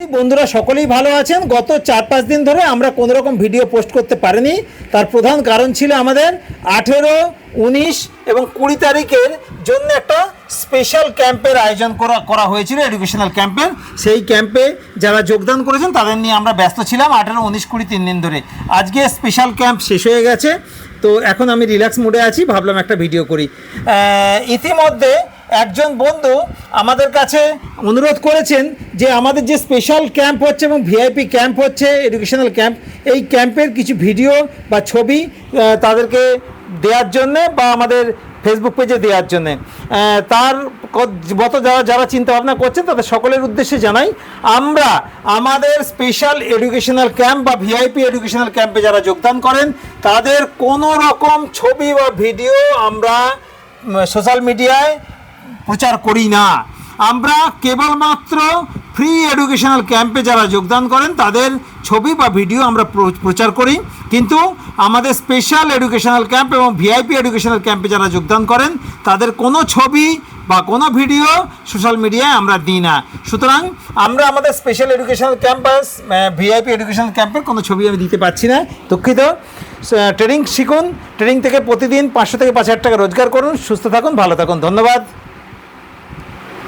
বন্ধুরা, সকলেই ভালো আছেন? গত চার পাঁচ দিন ধরে আমরা কোনো রকম ভিডিও পোস্ট করতে পারিনি। তার প্রধান কারণ ছিল আমাদের আঠেরো, উনিশ এবং কুড়ি তারিখের জন্য একটা স্পেশাল ক্যাম্পের আয়োজন করা করা হয়েছিল এডুকেশনাল ক্যাম্পের সেই ক্যাম্পে যারা যোগদান করেছেন, তাদের নিয়ে আমরা ব্যস্ত ছিলাম আঠেরো, উনিশ, কুড়ি, তিন দিন ধরে। আজকে স্পেশাল ক্যাম্প শেষ হয়ে গেছে। তো এখন আমি রিল্যাক্স মোডে আছি, ভাবলাম একটা ভিডিও করি। ইতিমধ্যে একজন বন্ধু আমাদের কাছে অনুরোধ করেছেন যে আমাদের যে স্পেশাল ক্যাম্প হচ্ছে এবং ভিআইপি ক্যাম্প হচ্ছে এডুকেশনাল ক্যাম্প এই ক্যাম্পের কিছু ভিডিও বা ছবি তাদেরকে দেওয়ার জন্যে বা আমাদের ফেসবুক পেজে দেওয়ার জন্যে। তার গত যারা যারা চিন্তা ভাবনা করছেন, তাদের সকলের উদ্দেশ্যে জানাই, আমরা আমাদের স্পেশাল এডুকেশনাল ক্যাম্প বা ভিআইপি এডুকেশনাল ক্যাম্পে যারা যোগদান করেন, তাদের কোনো রকম ছবি বা ভিডিও আমরা সোশ্যাল মিডিয়ায় প্রচার করি না। আমরা কেবলমাত্র ফ্রি এডুকেশনাল ক্যাম্পে যারা যোগদান করেন, তাদের ছবি বা ভিডিও আমরা প্র- প্রচার করি। কিন্তু আমাদের স্পেশাল এডুকেশনাল ক্যাম্প এবং ভিআইপি এডুকেশনাল ক্যাম্পে যারা যোগদান করেন, তাদের কোনো ছবি বা কোনো ভিডিও সোশ্যাল মিডিয়ায় আমরা দিই না। সুতরাং আমরা আমাদের special educational campus VIP educational ক্যাম্পের কোনো ছবি আমি দিতে পারছি না। দুঃখিত। ট্রেনিং শিখুন। ট্রেনিং থেকে প্রতিদিন পাঁচশো থেকে পাঁচ হাজার টাকা রোজগার করুন। সুস্থ থাকুন, ভালো থাকুন। ধন্যবাদ।